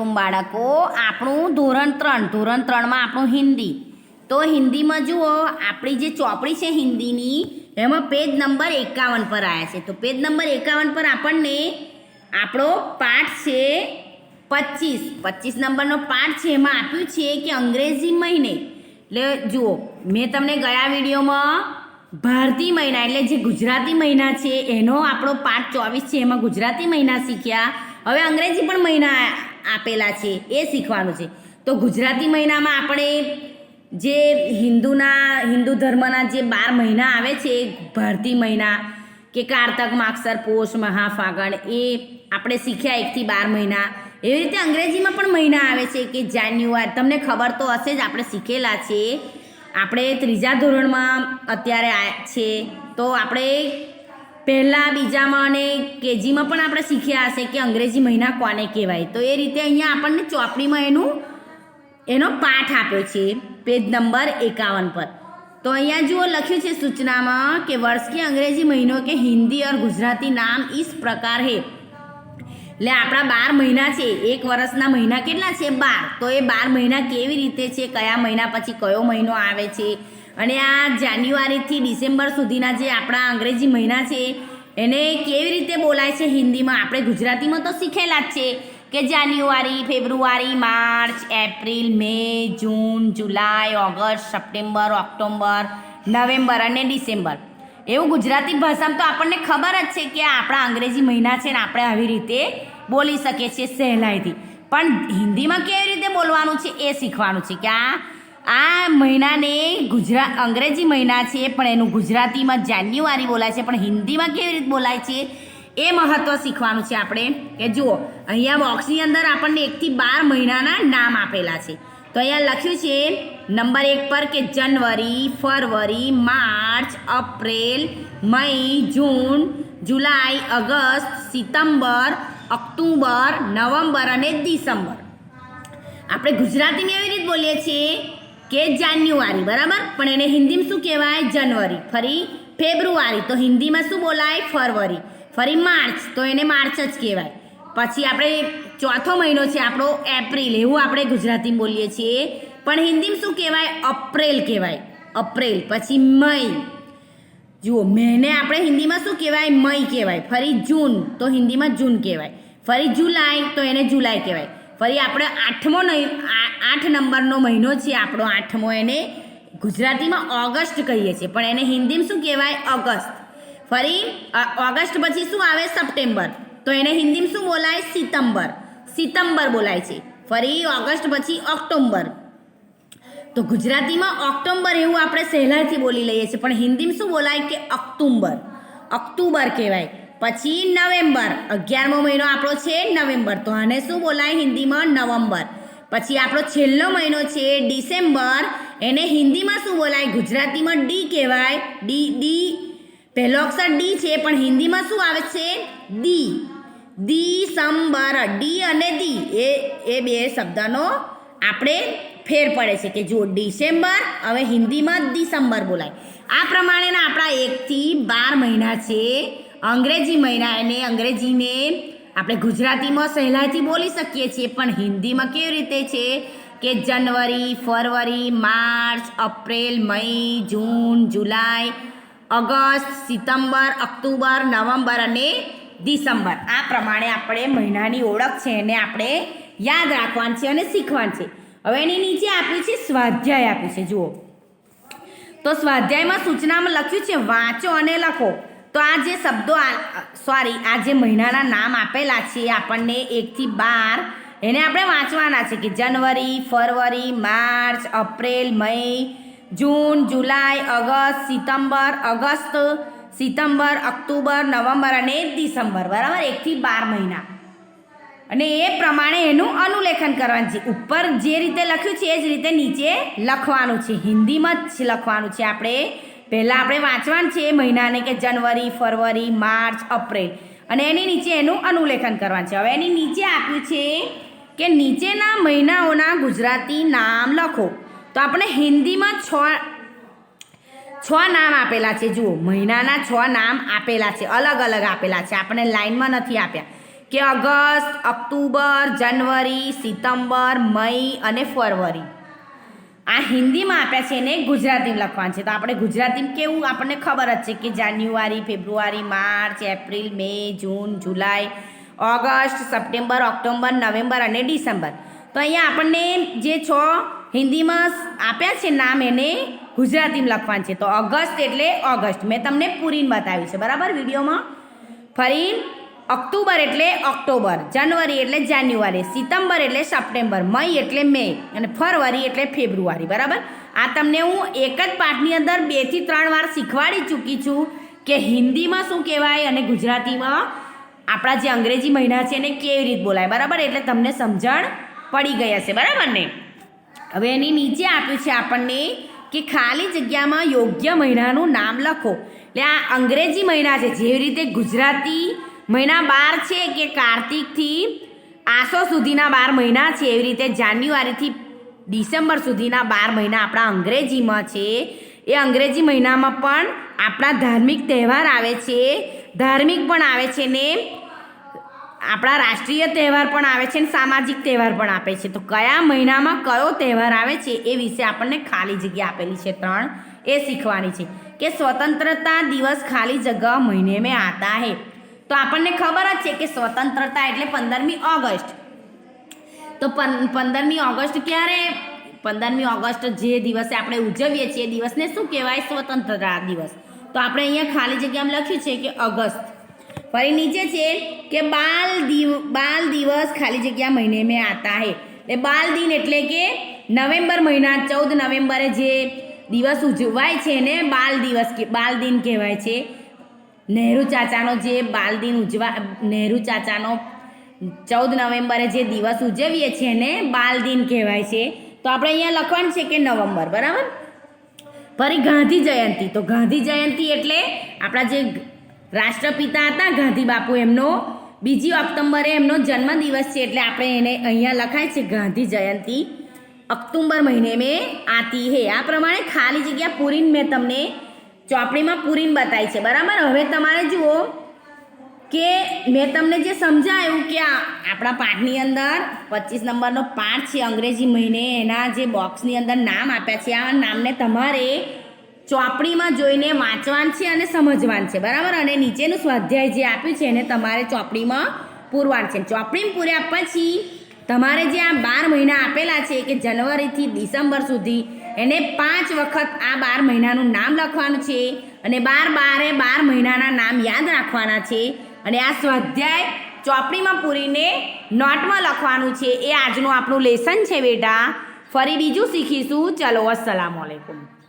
વાલેકુમ બાળકો. આપણું ધોરણ ત્રણ. ધોરણ ત્રણમાં આપણું હિન્દી. તો હિન્દીમાં જુઓ, આપણી જે ચોપડી છે હિન્દીની, એમાં પેજ નંબર એકાવન પર આવ્યા છે. તો પેજ નંબર એકાવન પર આપણને આપણો પાઠ છે પચીસ. પચીસ નંબરનો પાઠ છે. એમાં આપ્યું છે કે અંગ્રેજી મહિને. એટલે જુઓ, મેં તમને ગયા વિડીયોમાં ભારતીય મહિના એટલે જે ગુજરાતી મહિના છે, એનો આપણો પાઠ ચોવીસ છે. એમાં ગુજરાતી મહિના શીખ્યા. હવે અંગ્રેજી પણ મહિના આપેલા છે, એ શીખવાનું છે. તો ગુજરાતી મહિનામાં આપણે જે હિન્દુના, હિન્દુ ધર્મના જે બાર મહિના આવે છે ભારતીય મહિના કે કારતક માક્ષર પોષ, મહાફાગણ, એ આપણે શીખ્યા એકથી બાર મહિના. એવી રીતે અંગ્રેજીમાં પણ મહિના આવે છે કે જાન્યુઆરી, તમને ખબર તો હશે જ, આપણે શીખેલા છે. આપણે ત્રીજા ધોરણમાં અત્યારે આ છે. તો આપણે પહેલાં બીજામાં અને કેજીમાં પણ આપણે શીખ્યા હશે કે અંગ્રેજી મહિના કોને કહેવાય. તો એ રીતે અહીંયા આપણને ચોપડીમાં એનું, એનો પાઠ આપ્યો છે, પેજ નંબર એકાવન પર. તો અહીંયા જુઓ, લખ્યું છે સૂચનામાં કે વર્ષ કે અંગ્રેજી મહિનો કે હિન્દી ઓર ગુજરાતી નામ ઇસ પ્રકાર હે. એટલે આપણા બાર મહિના છે. એક વર્ષના મહિના કેટલા છે? બાર. તો એ બાર મહિના કેવી રીતે છે? કયા મહિના પછી કયો મહિનો આવે છે? અને આ જાન્યુઆરીથી ડિસેમ્બર સુધીના જે આપણા અંગ્રેજી મહિના છે, એને કેવી રીતે બોલાય છે હિન્દીમાં? આપણે ગુજરાતીમાં તો શીખેલા જ છે કે January, February, March, April, May, June, July, August, September October November અને ડિસેમ્બર. એવું ગુજરાતી ભાષામાં તો આપણને ખબર જ છે કે આપણા અંગ્રેજી મહિના છે ને આપણે આવી રીતે બોલી શકીએ છીએ સહેલાઈથી. પણ હિન્દીમાં કેવી રીતે બોલવાનું છે એ શીખવાનું છે કે આ આ મહિનાને ગુજરાત અંગ્રેજી મહિના છે, પણ એનું ગુજરાતીમાં જાન્યુઆરી બોલાય છે, પણ હિન્દીમાં કેવી રીતે બોલાય છે, એ મહત્વ શીખવાનું છે આપણે. કે જુઓ, અહીંયા બોક્સની અંદર આપણને એકથી બાર મહિનાના નામ આપેલા છે. તો અહીંયા લખ્યું છે, નંબર એક પર કે જનવરી, ફરવરી, માર્ચ, એપ્રિલ, મઈ, જૂન, જુલાઈ, ઓગસ્ટ સિતમ્બર ઓક્ટોબર, નવેમ્બર અને ડિસેમ્બર. આપણે ગુજરાતીમાં એવી રીતે બોલીએ છીએ કે જાન્યુઆરી, બરાબર? પણ એને હિન્દીમાં શું કહેવાય? જનવરી ફરી ફેબ્રુઆરી. તો હિન્દીમાં શું બોલાય? ફરવરી. ફરી માર્ચ. તો એને માર્ચ જ કહેવાય. પછી આપણે ચોથો મહિનો છે આપણો એપ્રિલ. એવું આપણે ગુજરાતીમાં બોલીએ છીએ. પણ હિન્દીમાં શું કહેવાય? અપ્રેલ કહેવાય. અપ્રેલ. પછી મઈ. જુઓ, મેને આપણે હિન્દીમાં શું કહેવાય? મઈ કહેવાય. ફરી જૂન. તો હિન્દીમાં જૂન કહેવાય. ફરી જુલાઈ. તો એને જુલાઈ કહેવાય. ફરી આપણે આઠમો આઠ નંબરનો મહિનો છે, આપણો આઠમો એને ગુજરાતીમાં ઓગસ્ટ કહીએ છીએ, પણ એને હિન્દીમાં શું કહેવાય? ઓગસ્ટ. ફરી ઓગસ્ટ પછી શું આવે? સપ્ટેમ્બર. તો એને હિન્દીમાં શું બોલાય? સિતંબર. સિતંબર બોલાય છે. ફરી, ઓગસ્ટ પછી ઓક્ટોબર તો ગુજરાતીમાં ઓક્ટોબર એવું આપણે સહેલાઈથી બોલી લઈએ છીએ, પણ હિન્દીમાં શું બોલાય કે ઓક્ટોબર ઓક્ટોબર કહેવાય. પછી નવેમ્બર, અગિયારમો મહિનો આપણો છે નવેમ્બર. તો આને શું બોલાય? હિન્દીમાં નવેમ્બર પછી આપણો છેલ્લો મહિનો છે ડિસેમ્બર. એને હિન્દીમાં શું બોલાય? ગુજરાતીમાં ડી કહેવાય. D D. પહેલો અક્ષર ડી છે, પણ હિન્દીમાં શું આવે છે? દી. દિસંબર. ડી અને દી. એ એ બે શબ્દનો આપણે ફેર પડે છે કે જો ડિસેમ્બર, હવે હિન્દીમાં ડિસેમ્બર બોલાય. આ પ્રમાણેના આપણા એકથી બાર મહિના છે. અંગ્રેજી મહિના એને અંગ્રેજીને આપણે ગુજરાતીમાં સહેલાઈથી બોલી શકીએ છીએ, પણ હિન્દીમાં કેવી રીતે છે કે જનવરી ફરવરી, માર્ચ, એપ્રિલ, મઈ, જૂન, જુલાઈ, ઓગસ્ટ, સિતંબર, ઓક્ટોબર, નવેમ્બર અને ડિસેમ્બર. આ પ્રમાણે આપણે મહિનાની ઓળખ છે એને આપણે યાદ રાખવાની છે અને શીખવાનું છે. હવે એની નીચે આપ્યું છે સ્વાધ્યાય, આપ્યું છે, જુઓ. તો સ્વાધ્યાયમાં સૂચનામાં લખ્યું છે, વાંચો અને લખો. તો આ જે શબ્દો સોરી આ જે મહિનાના નામ આપેલા છે આપણને એકથી બાર એને આપણે વાંચવાના છે કે જનવરી ફરવરી, માર્ચ, એપ્રિલ, મઈ, જૂન, જુલાઈ, ઓગસ્ટ સિતમ્બર ઓગસ્ટ સિતમ્બર ઓક્ટોબર, નવેમ્બર અને ડિસેમ્બર. બરાબર? એકથી બાર મહિના. અને એ પ્રમાણે એનું અનુલેખન કરવાનું છે. ઉપર જે રીતે લખ્યું છે એ જ રીતે નીચે લખવાનું છે. હિન્દીમાં જ લખવાનું છે આપણે. પહેલાં આપણે વાંચવાનું છે એ મહિનાને કે જનવરી ફરવરી, માર્ચ, એપ્રિલ. અને એની નીચે એનું અનુલેખન કરવાનું છે. હવે એની નીચે આપ્યું છે કે નીચેના મહિનાઓના ગુજરાતી નામ લખો. તો આપણે હિન્દીમાં છ છ નામ આપેલા છે. જુઓ, મહિનાના છ નામ આપેલા છે. અલગ અલગ આપેલા છે. આપણે લાઇનમાં નથી આપ્યા. કે ઓગસ્ટ, ઓક્ટોબર, જાન્યુઆરી સિતમ્બર મઈ અને ફરવરી. આ હિન્દીમાં આપ્યા છે એને ગુજરાતીમાં લખવાનું છે. તો આપણે ગુજરાતીમાં કેવું આપણને ખબર જ છે કે January, February, March, April, May, June, July, August, September, October, November અને ડિસેમ્બર. તો અહીંયા આપણને જે છ હિન્દીમાં આપ્યા છે નામ એને ગુજરાતીમાં લખવાનું છે. તો ઓગસ્ટ એટલે ઓગસ્ટ. મેં તમને પૂરીને બતાવ્યું છે. બરાબર? વિડીયોમાં ફરી ઓક્ટોબર એટલે ઓક્ટોબર, જાન્યુઆરી એટલે જાન્યુઆરી સિતમ્બર એટલે સપ્ટેમ્બર, મઈ એટલે મે અને ફરવરી એટલે ફેબ્રુઆરી, બરાબર? આ તમને હું એક જ પાઠની અંદર બેથી ત્રણ વાર શીખવાડી ચૂકી છું કે હિન્દીમાં શું કહેવાય અને ગુજરાતીમાં આપણા જે અંગ્રેજી મહિના છે એને કેવી રીતે બોલાય, બરાબર? એટલે તમને સમજણ પડી ગઈ હશે, બરાબર ને? હવે એની નીચે આપ્યું છે આપણને કે ખાલી જગ્યામાં યોગ્ય મહિનાનું નામ લખો. એટલે આ અંગ્રેજી મહિના છે, જેવી રીતે ગુજરાતી મહિના બાર છે કે કાર્તિકથી આસો સુધીના બાર મહિના છે. એવી રીતે જાન્યુઆરીથી ડિસેમ્બર સુધીના બાર મહિના આપણા અંગ્રેજીમાં છે. એ અંગ્રેજી મહિનામાં પણ આપણા ધાર્મિક તહેવાર આવે છે. ધાર્મિક પણ આવે છે ને આપણા રાષ્ટ્રીય તહેવાર પણ આવે છે અને સામાજિક તહેવાર પણ આપે છે. તો કયા મહિનામાં કયો તહેવાર આવે છે એ વિશે આપણને ખાલી જગ્યા આપેલી છે ત્રણ. એ શીખવાની છે કે સ્વતંત્રતા દિવસ ખાલી જગ્યા મહિને મેં આતા હે. તો આપણને ખબર જ છે કે સ્વતંત્રતા એટલે પંદરમી ઓગસ્ટ. તો પંદરમી ઓગસ્ટ ક્યારે? પંદરમી ઓગસ્ટ જે દિવસે આપણે ઉજવીએ છીએ એ દિવસને શું કહેવાય? સ્વતંત્રતા દિવસ. તો આપણે અહીંયા ખાલી જગ્યામાં લખ્યું છે કે ઓગસ્ટ. ફરી નીચે છે કે બાલ દિવ, બાલ દિવસ ખાલી જગ્યા મહિને મેં આતા હે. એટલે બાલ દિન એટલે કે નવેમ્બર મહિના, ચૌદ નવેમ્બરે જે દિવસ ઉજવાય છે એને બાલ દિવસ બાલ દિન કહેવાય છે. નહેરુ ચાચાનો જે બાલદિન ઉજવા, નહેરુ ચાચાનો ચૌદ નવેમ્બરે જે દિવસ ઉજવીએ છીએ એને બાલદિન કહેવાય છે. તો આપણે અહીંયા લખવાનું છે કે નવેમ્બર, બરાબર? ફરી ગાંધી જયંતિ. તો ગાંધી જયંતિ એટલે આપણા જે રાષ્ટ્રપિતા હતા ગાંધી બાપુ, એમનો બીજી ઓક્ટોબરે એમનો જન્મદિવસ છે એટલે આપણે એને અહીંયા લખાય છે ગાંધી જયંતિ. ઓક્ટોબર મહિને મેં આતી હે. આ પ્રમાણે ખાલી જગ્યા પૂરીને મેં તમને ચોપડીમાં પૂરીને બતાવી છે. બરાબર? હવે તમારે જુઓ કે મેં તમને જે સમજાયું કે આ આપણા પાઠની અંદર પચીસ નંબરનો પાઠ છે અંગ્રેજી મહિને, એના જે બોક્સની અંદર નામ આપ્યા છે, આ નામને તમારે ચોપડીમાં જોઈને વાંચવાનું છે અને સમજવાનું છે. બરાબર? અને નીચેનું સ્વાધ્યાય જે આપ્યું છે એને તમારે ચોપડીમાં પૂરવાનું છે. ચોપડીમાં પૂર્યા પછી તમારે જે આ બાર મહિના આપેલા છે કે જનવરીથી ડિસેમ્બર સુધી એને પાંચ વખત આ બાર મહિનાનું નામ લખવાનું છે અને બાર બારે બાર મહિનાના નામ યાદ રાખવાના છે. અને આ સ્વાધ્યાય ચોપડીમાં પૂરીને નોટમાં લખવાનું છે. એ આજનું આપણું લેસન છે બેટા. ફરી બીજું શીખીશું. ચલો અસલામ આલેકુમ